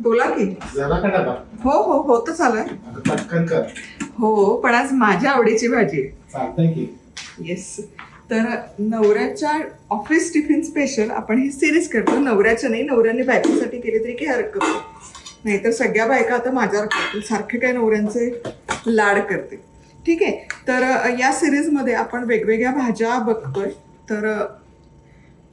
बोला की? झाला का डबा? हो हो आलोय अगं पटकन कर. हो पण आज माझ्या आवडीची भाजी आहे. चालतंय की. येस तर नवऱ्याच्या ऑफिस टिफिन स्पेशल आपण ही सिरीज करतो. नवऱ्याच्या नाही नवऱ्याने बायकोसाठी केली तरी काही हरकत नाही. नाहीतर सगळ्या बायका आता माझ्यावर करतील सारखे काय नवऱ्यांचे लाड करते. ठीक आहे. तर या सिरीजमध्ये आपण वेगवेगळ्या भाज्या बघतोय. तर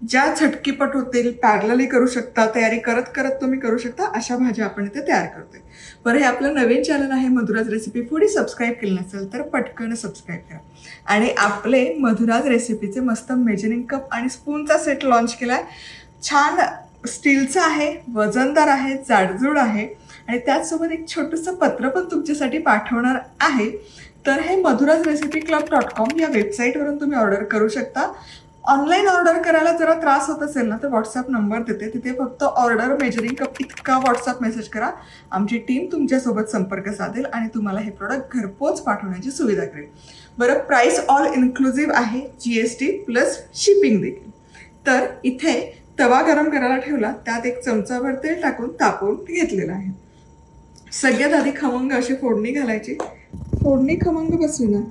ज्या झटकीपट होतील पॅरलली करू शकता तयारी करत करत तुम्ही करू शकता अशा भाज्या आपण इथे तयार करतोय. बरं हे आपलं नवीन चॅनल आहे मधुराज रेसिपी पुढे सबस्क्राईब केलं नसेल तर पटकन सबस्क्राईब करा. आणि आपले मधुराज रेसिपीचे मस्त मेजरिंग कप आणि स्पूनचा सेट लॉन्च केला आहे छान स्टीलचं आहे वजनदार आहे जाडजूड आहे. आणि त्याचसोबत एक छोटंसं पत्र पण तुमच्यासाठी पाठवणार आहे. तर हे Madhura's recipe club dot com या वेबसाईटवरून तुम्ही ऑर्डर करू शकता. ऑनलाईन ऑर्डर करायला जरा त्रास होत असेल ना तर व्हॉट्सअप नंबर देते. तिथे फक्त ऑर्डर मेजरिंग कप इतका व्हॉट्सअप मेसेज करा. आमची टीम तुमच्यासोबत संपर्क साधेल आणि तुम्हाला हे प्रोडक्ट घरपोच पाठवण्याची सुविधा करेल. बरं प्राईस ऑल इन्क्लुझिव्ह आहे G S T plus shipping देखील. तर इथे तवा गरम करायला ठेवला त्यात एक चमचाभर तेल टाकून तापवून घेतलेलं आहे. सगळ्यात आधी खमंग अशी फोडणी घालायची. फोडणी खमंग बसली ना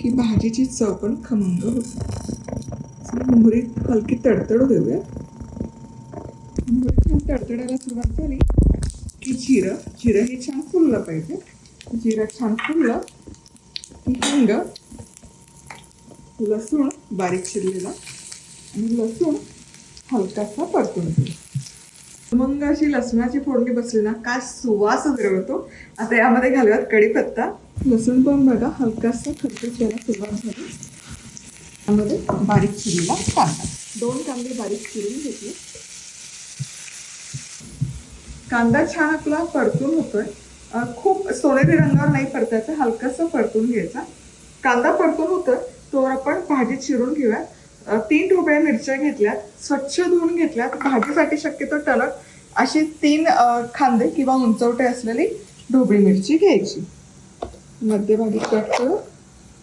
की भाजीची चव पण खमंग होते. मोहरी हलकी तडतडू देऊया. मोहरी छान तडतडायला सुरुवात झाली की जिरं जिरं हे छान फुललं पाहिजे. जिरं छान फुललं की हिंग लसूण बारीक चिरलेला आणि लसूण हलकासा परतून घेऊ मग अशी लसणाची फोडणी बसली ना काय सुवास होतो आता यामध्ये घालूयात कढीपत्ता. लसूण पण बघा हलकासा खरपूस यायला सुरुवात झाली. त्यामध्ये बारीक चिरलेला कांदा दोन कांदे बारीक चिरून घेतले. कांदा छान आपला परतून होतोय. खूप सोनेरी रंगावर नाही परतायचा हलकासा परतून घ्यायचा. कांदा परतून होतोय तोवर आपण भाजी चिरून घेऊया अं, तीन ढोबळ्या मिरच्या घेतल्यात स्वच्छ धुवून घेतल्यात. भाजीसाठी शक्यतो टणक अशी तीन खांदे किंवा उंचवटे असलेली ढोबळी मिरची घ्यायची. मध्यभागी कट करून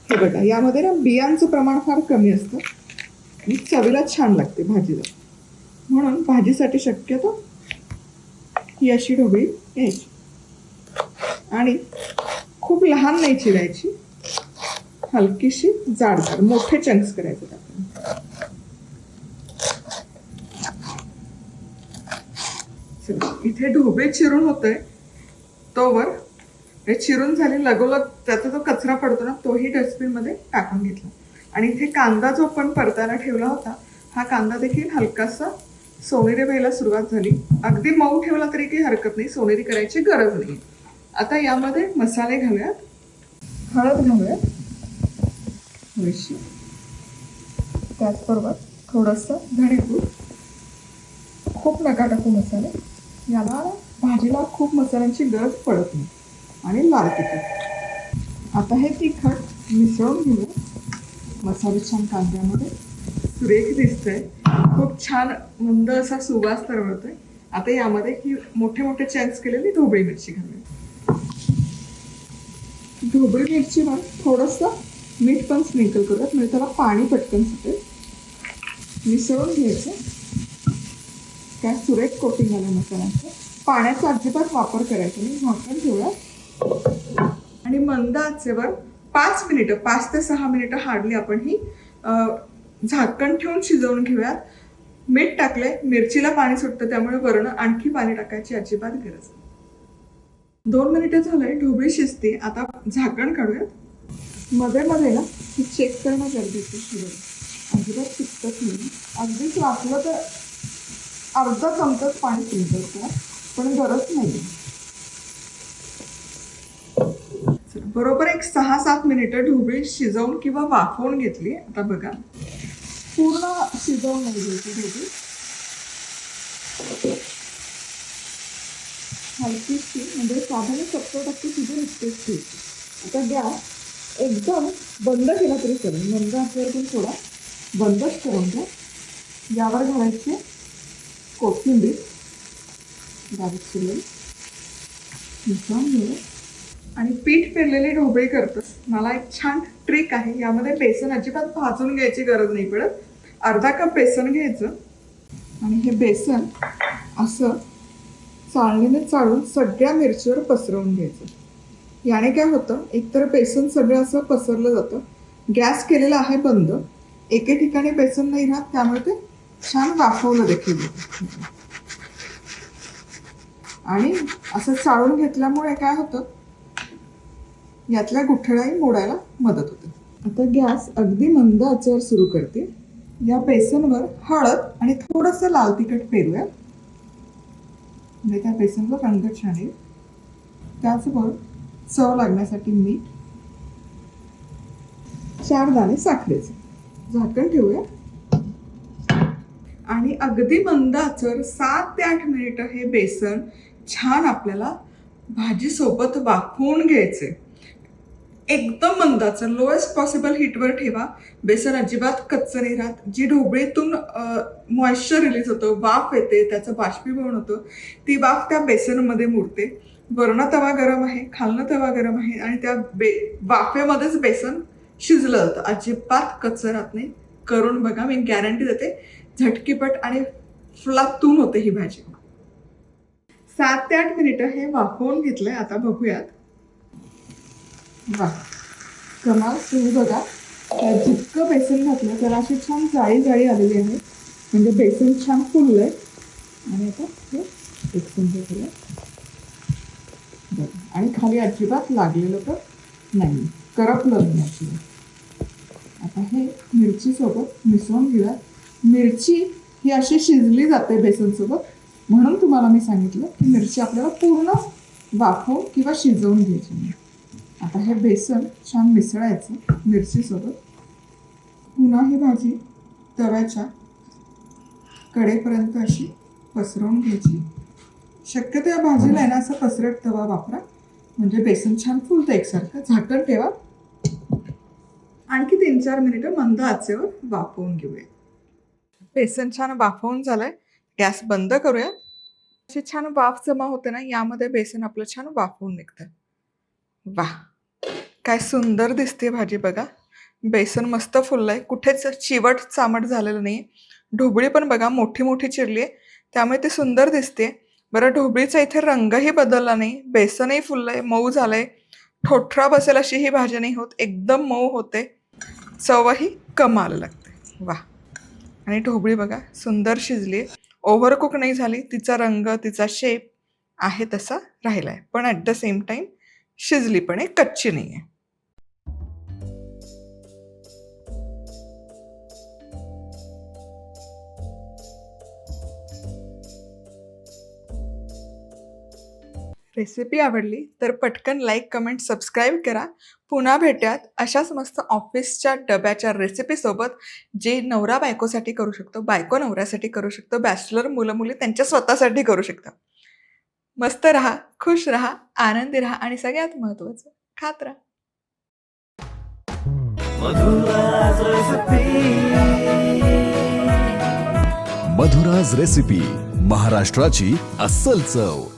हे बघा यामध्ये ना बियांचं प्रमाण फार कमी असतं. आणि चवीला छान लागते भाजीला. म्हणून भाजीसाठी शक्यतो ही अशी ढोबळी घ्यायची. आणि खूप लहान नाही चिरायची. हलकीशी जाडजाड मोठे चंक्स करायचे आपण इथे ढोबे चिरून होतोय. तोवर हे चिरून झाले लगोलग त्याचा जो कचरा पडतो ना तोही डस्टबिनमध्ये टाकून घेतला. आणि इथे कांदा जो आपण परतायला ठेवला होता हा कांदा देखील हलकासा सोनेरी व्हायला सुरुवात झाली. अगदी मऊ ठेवला तरी काही हरकत नाही सोनेरी करायची गरज नाही. आता यामध्ये मसाले घालूयात. हळद घालूयात. थोडीशी. त्याचबरोबर थोडंसं धणेपूड. खूप नका टाकू मसाले. याला भाजीला खूप मसाल्यांची गरज पडत नाही. आणि लाल तिखट. आता हे तिखट मिसळून घेऊ मसाले छान कांद्यामध्ये सुरेख दिसतंय. खूप छान मंद असा सुवास तरवळतोय आता यामध्ये ही मोठे मोठे चॅन्स केलेली ढोबळी मिरची घालूया. ढोबळी मिरचीवर थोडंसं मीठ पण स्प्रिंकल करूयात म्हणजे त्याला पाणी पटकन सुटेल. मिसळून घ्यायचं. काय सुरेख कोटिंग आलं मसाल्यांचं. पाण्याचा अजिबात वापर करायचा नाही. झाकण ठेवूया आणि मंद आचेवर पाच मिनिटं पाच ते सहा मिनिटं हार्डली आपण ही अं, झाकण ठेवून शिजवून घेऊयात. मीठ टाकले मिरचीला पाणी सुटतं त्यामुळे वरण आणखी पाणी टाकायची अजिबात गरज नाही. दोन मिनिटं झालंय ढोबळी शिजते. आता झाकण काढूयात. मध्ये मध्ये ना ही चेक करणं गरजेचं आहे. अजिबात चिकटत नाही. अगदीच वाचलं तर अर्धा चमचाच पाणी शिजवतो पण गरज नाही बरोबर एक सहा सात मिनिटं ढोबळी शिजवून किंवा वाफवून घेतली. आता बघा. पूर्ण शिजवून नाही घ्यायची ढोबळी. हलकीशी म्हणजे साधारण सत्तर टक्के शिजून इतकेच आता गॅस एकदम बंद केला तरी चालेल. मंद असल्यावर पण थोडा बंदच करून घ्या. यावर घालायचे कोथिंबीर. बारीक चिरलेली मिसळून घेऊ आणि पीठ पेरलेले ढोबळे करतोस. मला एक छान ट्रिक आहे. यामध्ये बेसन अजिबात भाजून घ्यायची गरज नाही पडत. अर्धा कप बेसन घ्यायचं. आणि हे बेसन असं चाळणीने चाळून सगळ्या मिरचीवर पसरवून घ्यायचं. याने काय होतं? एकतर बेसन सगळं असं पसरलं जातं. गॅस केलेला आहे बंद. एके ठिकाणी बेसन नाही राहत. त्यामुळे ते छान वाफवलं देखील. आणि असं चाळून घेतल्यामुळे काय होतं? यातल्या गुठळ्याही मोडायला मदत होते. आता गॅस अगदी मंद आचेवर सुरू करते. या बेसनवर हळद आणि थोडंसं लाल तिखट पेरूया. म्हणजे त्या बेसनवर रंग छान येईल. त्याचबरोबर चव लागण्यासाठी मीठ. चार दाणे साखरेचे. झाकण ठेवूया. आणि अगदी मंद आचर सात ते आठ मिनिटं हे बेसन छान आपल्याला भाजीसोबत वाफवून घ्यायचे. एकदम मंदाचं लोएस्ट पॉसिबल हीटवर ठेवा. बेसन अजिबात कच्चं नाही राहत. जी ढोबळीतून मॉइश्चर रिलीज होतं वाफ येते त्याचं बाष्पीभवन होतं ती वाफ त्या बेसनमध्ये मुरते. वरणं तवा गरम आहे खालणं तवा गरम आहे आणि त्या बे वाफेमध्येच बेसन शिजलं जातं. अजिबात कच्चं राहत नाही. करून बघा मी गॅरंटी देते झटकीपट आणि फ्लातून होते ही भाजी. सात ते आठ मिनिटं हे वाफवून घेतलंय. आता बघूयात. वा. कमाल तुम्ही बघा. जितकं बेसन घातलं त्याला अशी छान जाळी जाळी आलेली आहे. म्हणजे बेसन छान फुललंय. आणि आता हे एक केलं बरं. आणि खाली अजिबात लागलेलं तर नाही. करपलं नाही अजिबात. आता हे मिरचीसोबत मिसळून घेऊया. मिरची ही अशी शिजली जाते बेसनसोबत. म्हणून तुम्हाला मी सांगितलं की मिरची आपल्याला पूर्ण वाफवून किंवा शिजवून घ्यायची नाही. आता हे बेसन छान मिसळायचं मिरचीसोबत. पुन्हा ही भाजी तव्याच्या कडेपर्यंत अशी पसरवून घ्यायची. शक्यतो या भाजीला आहे ना असं पसरट तवा वापरा. म्हणजे बेसन छान फुलतं एकसारखं. झाकण ठेवा. आणखी तीन चार मिनिटं मंद आचेवर वाफवून घेऊया. बेसन छान वाफवून झालंय. गॅस बंद करूया. अशी छान वाफ जमा होते ना यामध्ये बेसन आपलं छान वाफवून निघतं वा. काय सुंदर दिसते भाजी बघा. बेसन मस्त फुललं आहे कुठेच चिवट चामट झालेलं नाही ढोबळी पण बघा मोठी मोठी चिरली आहे त्यामुळे ती सुंदर दिसते बरं ढोबळीचा इथे रंगही बदलला नाही. बेसनही फुललं आहे मऊ झालं आहे ठोठरा बसेल अशी ही भाजी नाही होत. एकदम मऊ होते. चवही कमाल लागते. वा. आणि ढोबळी बघा सुंदर शिजली आहे कुक नाही झाली. तिचा रंग तिचा शेप आहे तसा राहिला आहे पण ॲट द सेम टाईम शिजली पण आहे कच्ची नाही आहे रेसिपी आवडली तर पटकन लाईक कमेंट सबस्क्राईब करा. पुन्हा भेट्यात अशाच मस्त ऑफिसच्या डब्याच्या रेसिपीसोबत जे नवरा बायकोसाठी करू शकतो बायको नवऱ्यासाठी करू शकतो बॅचलर मुलं मुली त्यांच्या स्वतःसाठी करू शकतात. मस्त राहा खुश राहा आनंदी राहा आणि सगळ्यात महत्त्वाचं खात राहा. मधुराज रेसिपी महाराष्ट्राची अस्सल चव.